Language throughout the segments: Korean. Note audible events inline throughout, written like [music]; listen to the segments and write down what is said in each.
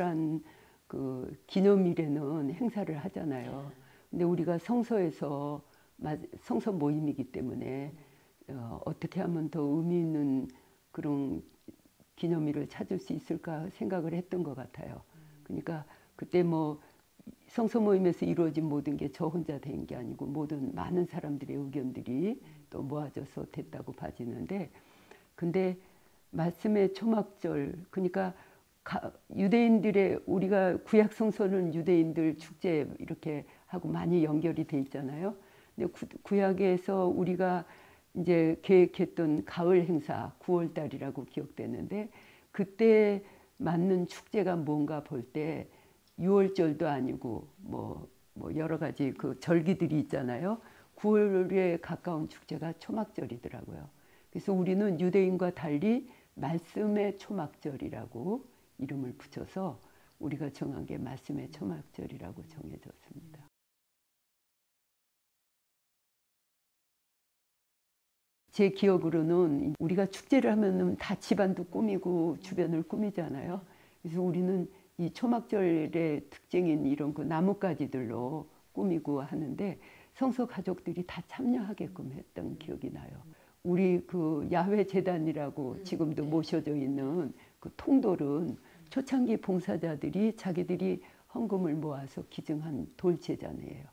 특별한 그 기념일에는 행사를 하잖아요. 근데 우리가 성서에서 성서 모임이기 때문에 어, 어떻게 하면 더 의미 있는 그런 기념일을 찾을 수 있을까 생각을 했던 것 같아요. 그러니까 그때 뭐 성서 모임에서 이루어진 모든 게 저 혼자 된 게 아니고 모든 많은 사람들의 의견들이 또 모아져서 됐다고 봐지는데 근데 말씀의 초막절 그러니까 유대인들의 우리가 구약 성서는 유대인들 축제 이렇게 하고 많이 연결이 돼 있잖아요. 근데 구, 약에서 우리가 이제 계획했던 가을 행사 9월 달이라고 기억되는데 그때 맞는 축제가 뭔가 볼 때 6월절도 아니고 뭐, 뭐 여러 가지 그 절기들이 있잖아요. 9월에 가까운 축제가 초막절이더라고요. 그래서 우리는 유대인과 달리 말씀의 초막절이라고 이름을 붙여서 우리가 정한 게 말씀의 초막절이라고 정해졌습니다. 제 기억으로는 우리가 축제를 하면은 다 집안도 꾸미고 주변을 꾸미잖아요. 그래서 우리는 이 초막절의 특징인 이런 그 나뭇가지들로 꾸미고 하는데 성서 가족들이 다 참여하게끔 했던 기억이 나요. 우리 그 야훼 재단이라고 지금도 모셔져 있는 그 통돌은 초창기 봉사자들이 자기들이 헌금을 모아서 기증한 돌제단이에요.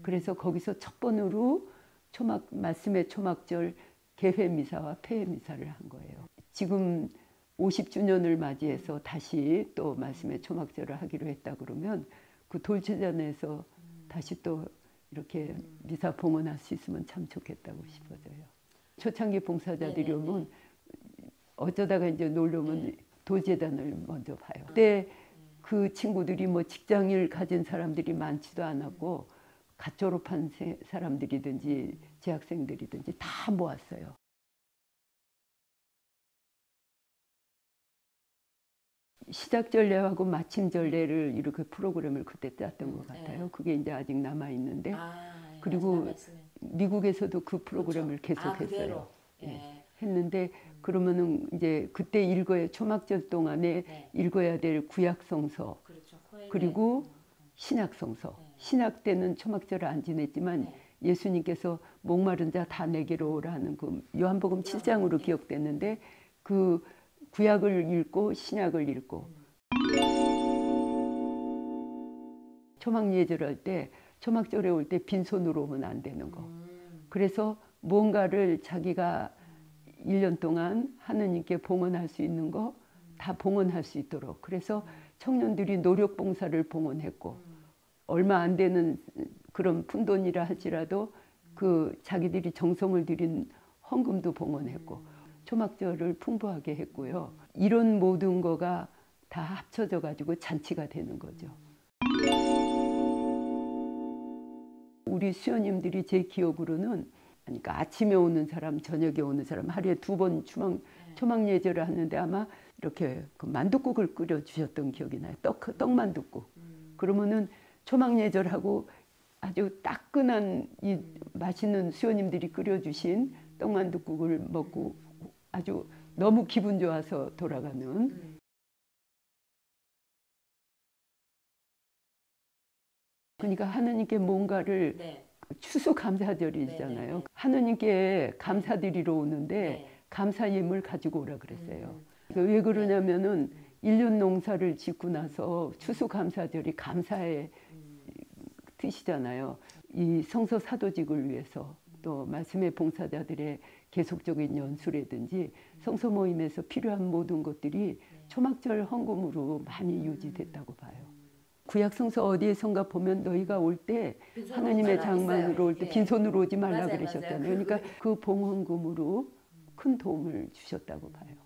그래서 거기서 첫 번으로 초막 말씀의 초막절 개회 미사와 폐회 미사를 한 거예요. 지금 50주년을 맞이해서 다시 또 말씀의 초막절을 하기로 했다 그러면 그 돌체전에서 다시 또 이렇게 미사 봉헌할 수 있으면 참 좋겠다고 싶어져요. 초창기 봉사자들이 네, 네, 오면 네. 어쩌다가 이제 놀러 오면 도재단을 먼저 봐요. 그때 그 친구들이 뭐 직장일 가진 사람들이 많지도 않았고 갓 졸업한 사람들이든지 재학생들이든지 다 모았어요. 시작 전례하고 마침 전례를 이렇게 프로그램을 그때 짰던 것 같아요. 네. 그게 이제 아직 남아 있는데 아, 예, 그리고 미국에서도 그 프로그램을 그렇죠. 아, 계속했어요. 아, 네. 했는데 그러면은 이제 그때 읽어야 초막절 동안에 네. 읽어야 될 구약성서 그렇죠. 그리고 신약성서 네. 신약 때는 초막절을 안 지냈지만 네. 예수님께서 목마른 자 다 내게로 오라는 그 요한복음 7장으로 기억됐는데 그 구약을 읽고 신약을 읽고 초막 예절할 때 초막절에 올 때 빈손으로 오면 안 되는 거. 그래서 뭔가를 자기가 1년 동안 하느님께 봉헌할 수 있는 거 다 봉헌할 수 있도록. 그래서 청년들이 노력 봉사를 봉헌했고 얼마 안 되는 그런 푼돈이라 할지라도 그 자기들이 정성을 들인 헌금도 봉헌했고 초막절을 풍부하게 했고요. 이런 모든 거가 다 합쳐져 가지고 잔치가 되는 거죠. 우리 수녀님들이 제 기억으로는 그러니까 아침에 오는 사람, 저녁에 오는 사람 하루에 두 번 초막, 초막 예절을 하는데 아마 이렇게 그 만둣국을 끓여 주셨던 기억이 나요. 떡 떡만둣국. 그러면은 초막 예절하고 아주 따끈한 이 맛있는 수녀님들이 끓여 주신 떡만둣국을 먹고 아주 너무 기분 좋아서 돌아가는 그러니까 하느님께 뭔가를 네. 추수 감사절이잖아요. 네, 네, 네. 하느님께 감사드리러 오는데 네. 감사임을 가지고 오라 그랬어요. 음. 왜 그러냐면은 1년 농사를 짓고 나서 추수 감사절이 감사의 음. 뜻이잖아요. 이 성서 사도직을 위해서 또 말씀의 봉사자들의 계속적인 연수라든지 성서 모임에서 필요한 모든 것들이 초막절 헌금으로 많이 유지됐다고 봐요. 구약 성서 어디에선가 보면 너희가 올 때 하나님의 장만으로 올때 예. 빈손으로 오지 말라 맞아요, 그러셨잖아요. 맞아요. 그러니까 그 봉헌금으로 큰 도움을 주셨다고 봐요.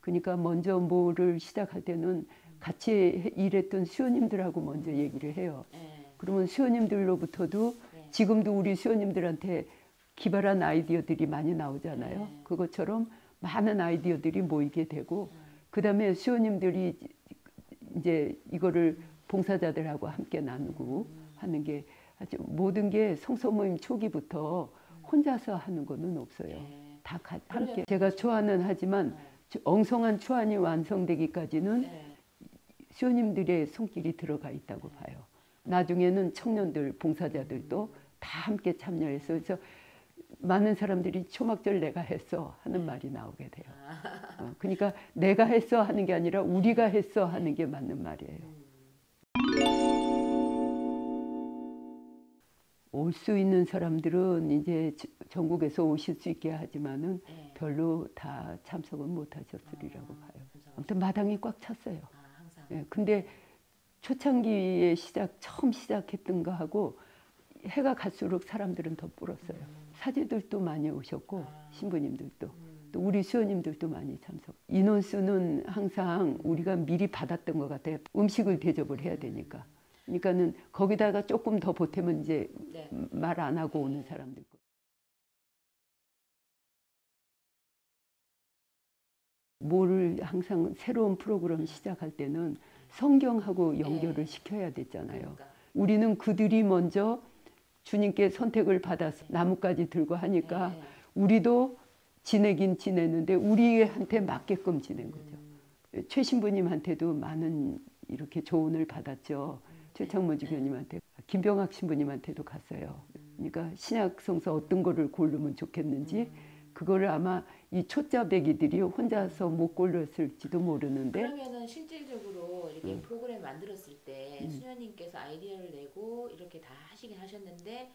그러니까 먼저 뭐를 시작할 때는 같이 일했던 수호님들하고 먼저 얘기를 해요. 네. 그러면 수호님들로부터도 네. 지금도 우리 수호님들한테 기발한 아이디어들이 많이 나오잖아요. 네. 그것처럼 많은 아이디어들이 모이게 되고 그 다음에 수호님들이 이제 이거를 봉사자들하고 함께 나누고 하는 게 아주 모든 게 성서 모임 초기부터 혼자서 하는 거는 없어요. 다 가- 함께 제가 초안은 하지만 저- 엉성한 초안이 완성되기까지는 네. 수호님들의 손길이 들어가 있다고 봐요. 나중에는 청년들, 봉사자들도 다 함께 참여해서 그래서 많은 사람들이 초막절 내가 했어 하는 말이 나오게 돼요. 어, 그러니까 내가 했어 하는 게 아니라 우리가 했어 하는 게 맞는 말이에요. 올 수 있는 사람들은 이제 지- 전국에서 오실 수 있게 하지만은 네. 별로 다 참석은 못 하셨으리라고 아, 봐요. 아무튼 마당이 꽉 찼어요. 아. 예, 근데 초창기에 시작 처음 시작했던 거 하고 해가 갈수록 사람들은 더 불었어요. 사제들도 많이 오셨고 아. 신부님들도 음. 또 우리 수호님들도 많이 참석. 인원수는 항상 우리가 미리 받았던 것 같아요. 음식을 대접을 해야 되니까. 그러니까는 거기다가 조금 더 보태면 이제 네. 말안 하고 오는 사람들. 뭐를 항상 새로운 프로그램 시작할 때는 성경하고 연결을 시켜야 됐잖아요. 그러니까. 우리는 그들이 먼저 주님께 선택을 받아서 나뭇가지 들고 하니까 네. 우리도 지내긴 지냈는데 우리한테 맞게끔 지낸 거죠. 음. 최 신부님한테도 많은 이렇게 조언을 받았죠. 최창모 주교님한테, 김병학 신부님한테도 갔어요. 그러니까 신약 성서 어떤 거를 고르면 좋겠는지 그거를 아마 이 초짜배기들이 혼자서 못 골랐을지도 모르는데 그러면은 실질적으로 이렇게 음. 프로그램 만들었을 때 수녀님께서 아이디어를 내고 이렇게 다 하시긴 하셨는데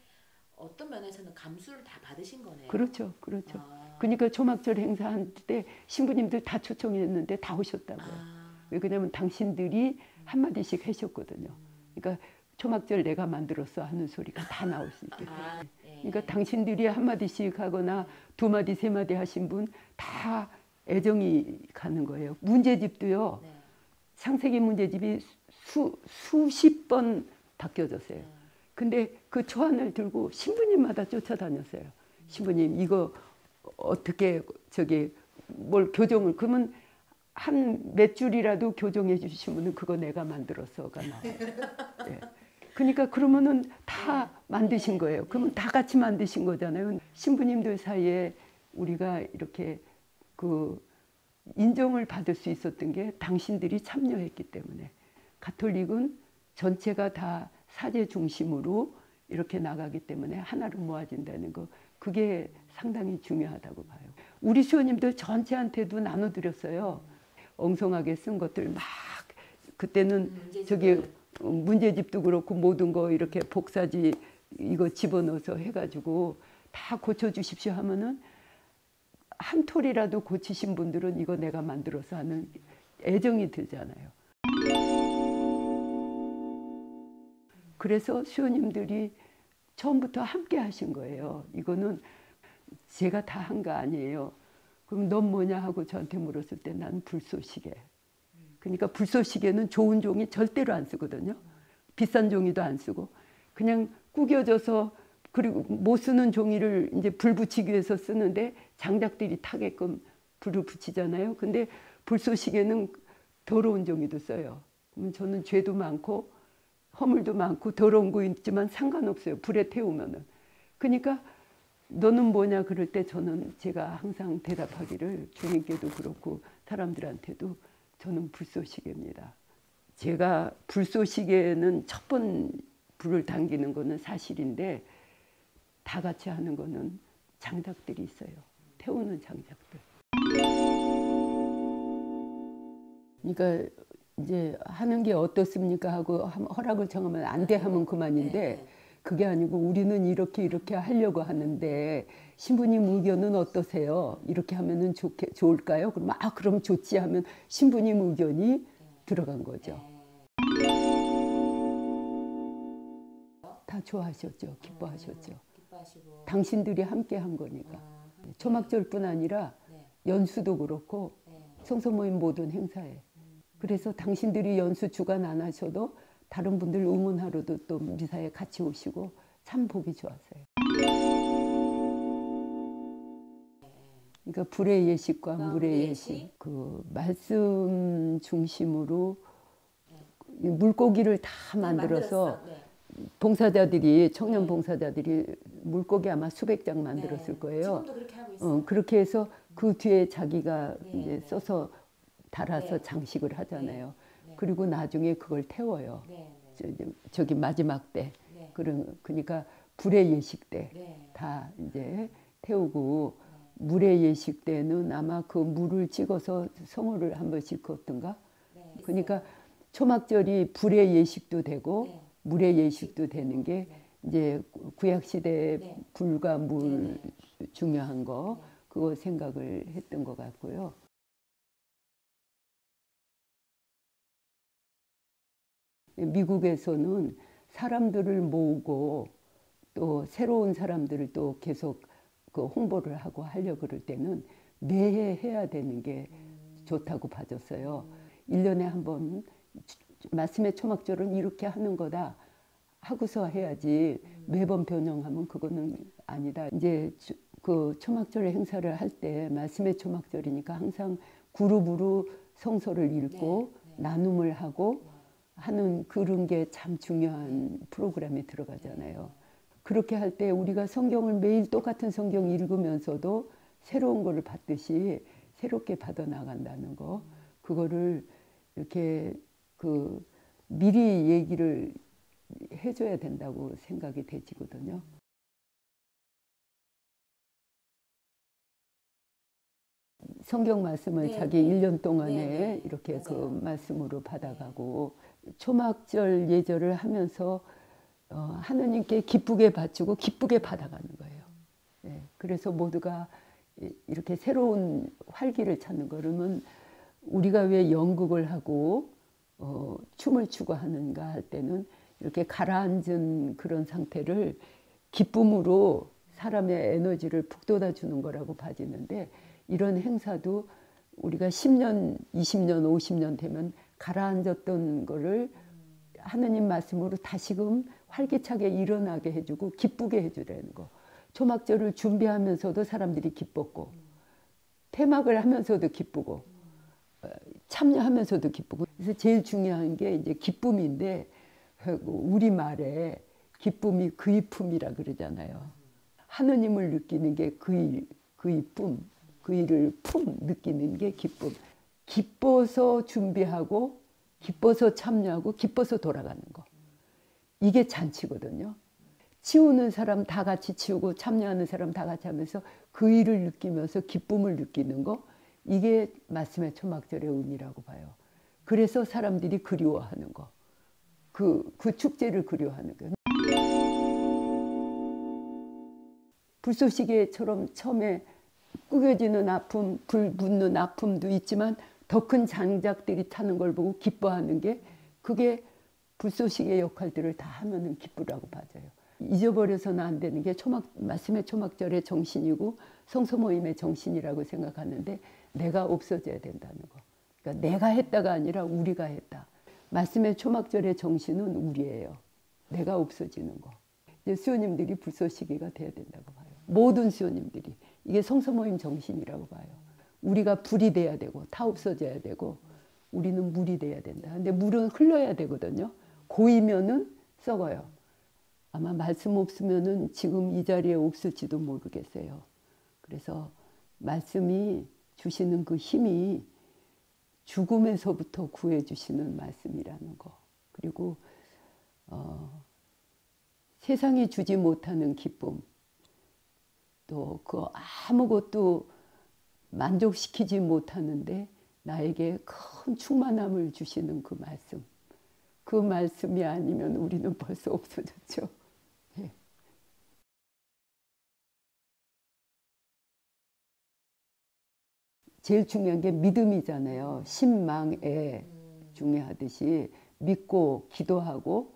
어떤 면에서는 감수를 다 받으신 거네요. 그렇죠, 그렇죠. 아. 그러니까 초막절 행사할 때 신부님들 다 초청했는데 다 오셨다고요. 아. 왜 그러냐면 당신들이 한 마디씩 하셨거든요. 그러니까 초막절 내가 만들었어 하는 소리가 다 나올 수 있게. 아, 네. 그러니까 당신들이 한 마디씩 하거나 두 마디 세 마디 하신 분 다 애정이 가는 거예요. 문제집도요. 네. 창세기 문제집이 수, 수십 번 바뀌어졌어요. 네. 근데 그 초안을 들고 신부님마다 쫓아다녔어요. 신부님 이거 어떻게 저기 뭘 교정을 그러면 한 몇 줄이라도 교정해 주신 분은 그거 내가 만들었어가 나와요. [laughs] 예. 그러니까 그러면은 다 만드신 거예요. 그러면 다 같이 만드신 거잖아요. 신부님들 사이에 우리가 이렇게 그 인정을 받을 수 있었던 게 당신들이 참여했기 때문에 가톨릭은 전체가 다 사제 중심으로 이렇게 나가기 때문에 하나로 모아진다는 거 그게 상당히 중요하다고 봐요. 우리 수호님들 전체한테도 나눠드렸어요. 엉성하게 쓴 것들 막 그때는. 저기 어, 문제집도 그렇고 모든 거 이렇게 복사지 이거 집어넣어서 해가지고 다 고쳐주십시오 하면은 한 톨이라도 고치신 분들은 이거 내가 만들어서 하는 애정이 들잖아요. 그래서 수호님들이 처음부터 함께 하신 거예요. 이거는 제가 다 한 거 아니에요. 그럼 넌 뭐냐 하고 저한테 물었을 때 난 불쏘시개. 그러니까 불쏘시개는 좋은 종이 절대로 안 쓰거든요. 비싼 종이도 안 쓰고 그냥 구겨져서 그리고 못 쓰는 종이를 이제 불 붙이기 위해서 쓰는데 장작들이 타게끔 불을 붙이잖아요. 근데 불쏘시개는 더러운 종이도 써요. 저는 죄도 많고 허물도 많고 더러운 거 있지만 상관없어요. 불에 태우면은. 그러니까 너는 뭐냐 그럴 때 저는 제가 항상 대답하기를 주님께도 그렇고 사람들한테도 저는 불쏘시개입니다. 제가 불쏘시개는 첫 번 불을 당기는 거는 사실인데 다 같이 하는 거는 장작들이 있어요. 태우는 장작들. 그러니까 이제 하는 게 어떻습니까 하고 함- 허락을 청하면 안 돼 하면 그만인데 네. 그게 아니고 우리는 이렇게 이렇게 하려고 하는데 신부님 의견은 어떠세요? 이렇게 하면은 좋게 좋을까요? 그러면 아 그럼 좋지 하면 신부님 의견이 들어간 거죠. 다 좋아하셨죠. 기뻐하셨죠. 기뻐하시고. 당신들이 함께 한 거니까. 아, 초막절뿐 아니라 네. 연수도 그렇고 네. 성서 모임 모든 행사에. 그래서 당신들이 연수 주관 안 하셔도 다른 분들 응원하러도 또 미사에 같이 오시고 참 보기 좋았어요. 그러니까 불의 예식과 아, 물의 예식, 예식? 그 말씀 중심으로 이 물고기를 다 만들어서. 네. 봉사자들이 청년 네. 봉사자들이 물고기 아마 수백 장 만들었을 네. 거예요. 그렇게. 어, 그렇게 해서 그 뒤에 자기가 네, 이제 네. 써서 달아서 네. 장식을 하잖아요. 네. 그리고 나중에 그걸 태워요. 네, 저, 저기 마지막 때. 네, 네, 그런 그러니까 불의 예식 때 네, 다 이제 태우고 물의 예식 때는 아마 그 물을 찍어서 성호를 한 번씩 걷던가. 네. 그러니까 초막절이 불의 예식도 되고 네. 물의 예식도 되는 게 네. 이제 구약 시대 네. 불과 물 네, 중요한 거 그거 생각을 했던 것 같고요. 미국에서는 사람들을 모으고 또 새로운 사람들을 또 계속 그 홍보를 하고 하려 그럴 때는 매해 해야 되는 게 좋다고 봐줬어요. 일년에 한 번 말씀의 초막절은 이렇게 하는 거다 하고서 해야지 매번 변형하면 그거는 아니다. 이제 주- 그 초막절 행사를 할 때 말씀의 초막절이니까 항상 그룹으로 성서를 읽고 네, 네. 나눔을 하고 하는 그런 게 참 중요한 프로그램에 들어가잖아요. 그렇게 할 때 우리가 성경을 매일 똑같은 성경 읽으면서도 새로운 거를 받듯이 새롭게 받아 나간다는 거 그거를 이렇게 그 미리 얘기를 해줘야 된다고 생각이 되지거든요. 성경 말씀을 네, 자기 네. 일년 동안에 네, 네. 이렇게 그 맞아요. 말씀으로 받아가고 초막절 예절을 하면서 어, 하느님께 기쁘게 바치고 기쁘게 받아가는 거예요. 예, 그래서 모두가 이- 이렇게 새로운 활기를 찾는 거 그러면 우리가 왜 연극을 하고 어, 춤을 추고 하는가 할 때는 이렇게 가라앉은 그런 상태를 기쁨으로 사람의 에너지를 북돋아 주는 거라고 봐지는데 이런 행사도 우리가 10년, 20년, 50년 되면 가라앉았던 거를 하느님 말씀으로 다시금 활기차게 일어나게 해주고 기쁘게 해주라는 거. 초막절을 준비하면서도 사람들이 기뻤고 폐막을 하면서도 기쁘고 어, 참여하면서도 기쁘고 그래서 제일 중요한 게 이제 기쁨인데 우리 말에 기쁨이 그이품이라 그러잖아요. 하느님을 느끼는 게 그이 그이쁨 그이를 품 느끼는 게 기쁨. 기뻐서 준비하고 기뻐서 참여하고 기뻐서 돌아가는 거. 이게 잔치거든요. 치우는 사람 다 같이 치우고 참여하는 사람 다 같이 하면서 그 일을 느끼면서 기쁨을 느끼는 거 이게 말씀의 초막절의 의미라고 봐요. 그래서 사람들이 그리워하는 거. 그, 그 축제를 그리워하는 거. 불쏘시개처럼 처음에 꾸겨지는 아픔, 불 붙는 아픔도 있지만 더 큰 장작들이 타는 걸 보고 기뻐하는 게 그게 불쏘시개 역할들을 다 하면은 기쁘라고 봐져요. 잊어버려서는 안 되는 게 초막 말씀의 초막절의 정신이고 성서 모임의 정신이라고 생각하는데 내가 없어져야 된다는 거. 그러니까 내가 했다가 아니라 우리가 했다. 말씀의 초막절의 정신은 우리예요. 내가 없어지는 거. 이제 수요님들이 불쏘시개가 돼야 된다고 봐요. 모든 수요님들이 이게 성서 모임 정신이라고 봐요. 우리가 불이 돼야 되고 다 없어져야 되고 우리는 물이 돼야 된다. 근데 물은 흘러야 되거든요. 고이면은 썩어요. 아마 말씀 없으면은 지금 이 자리에 없을지도 모르겠어요. 그래서 말씀이 주시는 그 힘이 죽음에서부터 구해 주시는 말씀이라는 거. 그리고 어, 세상이 주지 못하는 기쁨. 또 그 아무것도 만족시키지 못하는데 나에게 큰 충만함을 주시는 그 말씀. 그 말씀이 아니면 우리는 벌써 없어졌죠. 제일 중요한 게 믿음이잖아요. 신망에 중요하듯이 믿고 기도하고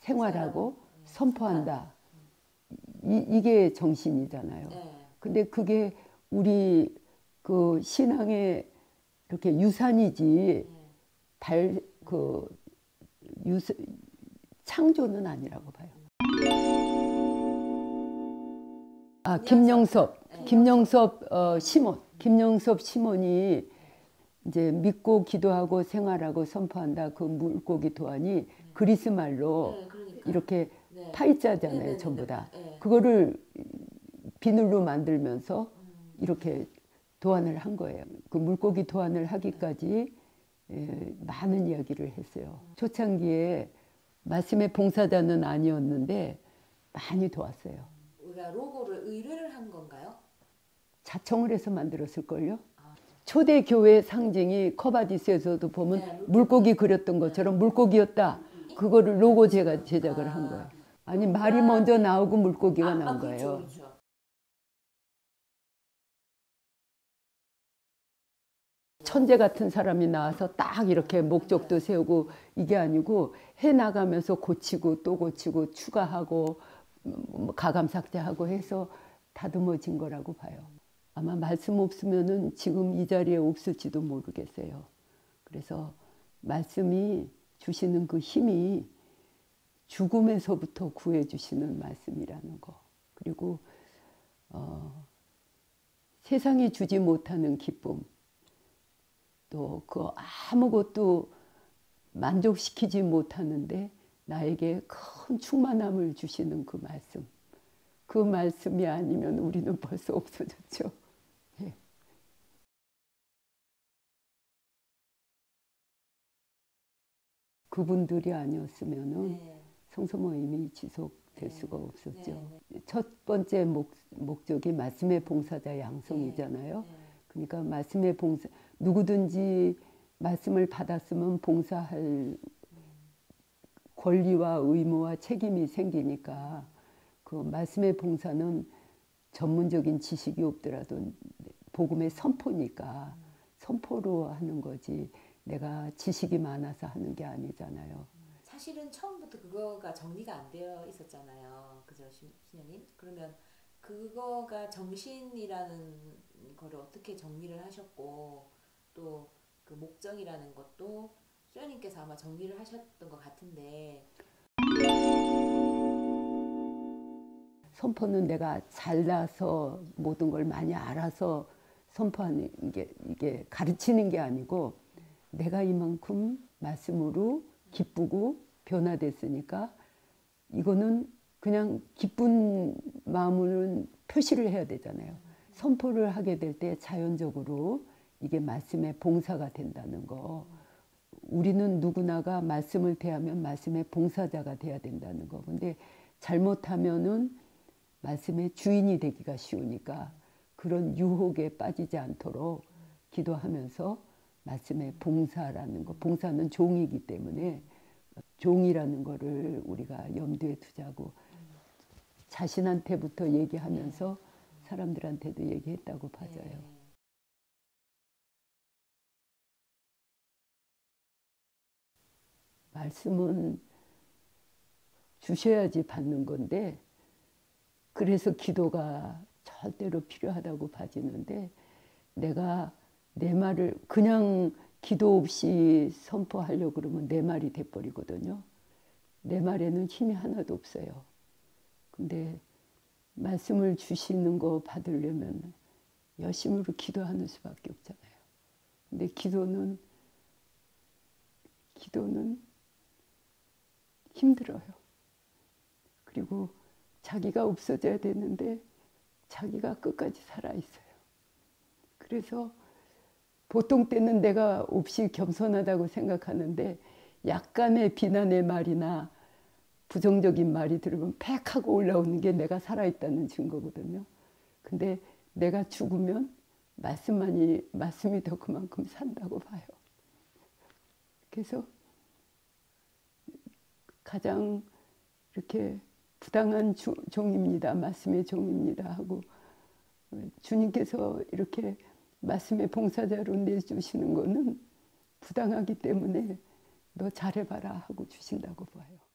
생활하고 선포한다. 이, 이게 정신이잖아요. 네. 근데 그게 우리 그 신앙의 이렇게 유산이지 발 그 유사 창조는 아니라고 봐요. 아 김영섭, 네. 김영섭 어, 시몬, 김영섭 시몬이 이제 믿고 기도하고 생활하고 선포한다 그 물고기 도안이 그리스 말로 네, 그러니까. 이렇게 네. 파이자잖아요, 네네네네. 전부 다. 네. 그거를 비늘로 만들면서 음. 이렇게 도안을 한 거예요. 그 물고기 도안을 하기까지 예, 많은 이야기를 했어요. 초창기에 말씀의 봉사자는 아니었는데 많이 도왔어요. 우리가 로고를 의뢰를 한 건가요? 자청을 해서 만들었을걸요. 아. 초대 교회 상징이 커바디스에서도 보면 네, 물고기 그렸던 것처럼 물고기였다. 그거를 로고 제가 제작을 한 거예요. 아니 말이 먼저 나오고 물고기가 아, 나온 아, 그렇죠, 거예요. 그렇죠. 천재 같은 사람이 나와서 딱 이렇게 목적도 세우고 이게 아니고 해 나가면서 고치고 또 고치고 추가하고 뭐 가감 삭제하고 해서 다듬어진 거라고 봐요. 아마 말씀 없으면은 지금 이 자리에 없을지도 모르겠어요. 그래서 말씀이 주시는 그 힘이 죽음에서부터 구해 주시는 말씀이라는 거. 그리고 어, 세상이 주지 못하는 기쁨. 또 그 아무것도 만족시키지 못하는데 나에게 큰 충만함을 주시는 그 말씀. 그 말씀이 아니면 우리는 벌써 없어졌죠. 그분들이 아니었으면은 네. 성서 모임이 지속될 네. 수가 없었죠. 네, 첫 번째 목, 목적이 말씀의 봉사자 양성이잖아요. 네. 그러니까 말씀의 봉사 누구든지 말씀을 받았으면 봉사할 권리와 의무와 책임이 생기니까 그 말씀의 봉사는 전문적인 지식이 없더라도 복음의 선포니까 선포로 하는 거지 내가 지식이 많아서 하는 게 아니잖아요. 사실은 처음부터 그거가 정리가 안 되어 있었잖아요. 그죠, 신- 신현님? 그러면 그거가 정신이라는 거를 어떻게 정리를 하셨고 또 그 목적이라는 것도 수현님께서 아마 정리를 하셨던 것 같은데 선포는 내가 잘나서 모든 걸 많이 알아서 선포하는 게 이게 가르치는 게 아니고 내가 이만큼 말씀으로 기쁘고 변화됐으니까 이거는 그냥 기쁜 마음으로는 표시를 해야 되잖아요. 선포를 하게 될 때 자연적으로 이게 말씀의 봉사가 된다는 거. 우리는 누구나가 말씀을 대하면 말씀의 봉사자가 돼야 된다는 거. 근데 잘못하면은 말씀의 주인이 되기가 쉬우니까 그런 유혹에 빠지지 않도록 기도하면서 말씀의 봉사라는 거. 봉사는 종이기 때문에 종이라는 거를 우리가 염두에 두자고 자신한테부터 얘기하면서 사람들한테도 얘기했다고 봐져요. 네. 말씀은 주셔야지 받는 건데 그래서 기도가 절대로 필요하다고 봐지는데 내가 내 말을 그냥 기도 없이 선포하려고 그러면 내 말이 돼버리거든요. 내 말에는 힘이 하나도 없어요. 근데 말씀을 주시는 거 받으려면 열심으로 기도하는 수밖에 없잖아요. 근데 기도는 기도는 힘들어요. 그리고 자기가 없어져야 되는데 자기가 끝까지 살아 있어요. 그래서 보통 때는 내가 없이 겸손하다고 생각하는데 약간의 비난의 말이나 부정적인 말이 들으면 팩 하고 올라오는 게 내가 살아있다는 증거거든요. 근데 내가 죽으면 말씀만이, 말씀이 더 그만큼 산다고 봐요. 그래서 가장 이렇게 부당한 주, 종입니다. 말씀의 종입니다. 하고 주님께서 이렇게 말씀의 봉사자로 내주시는 거는 부당하기 때문에 너 잘해봐라 하고 주신다고 봐요.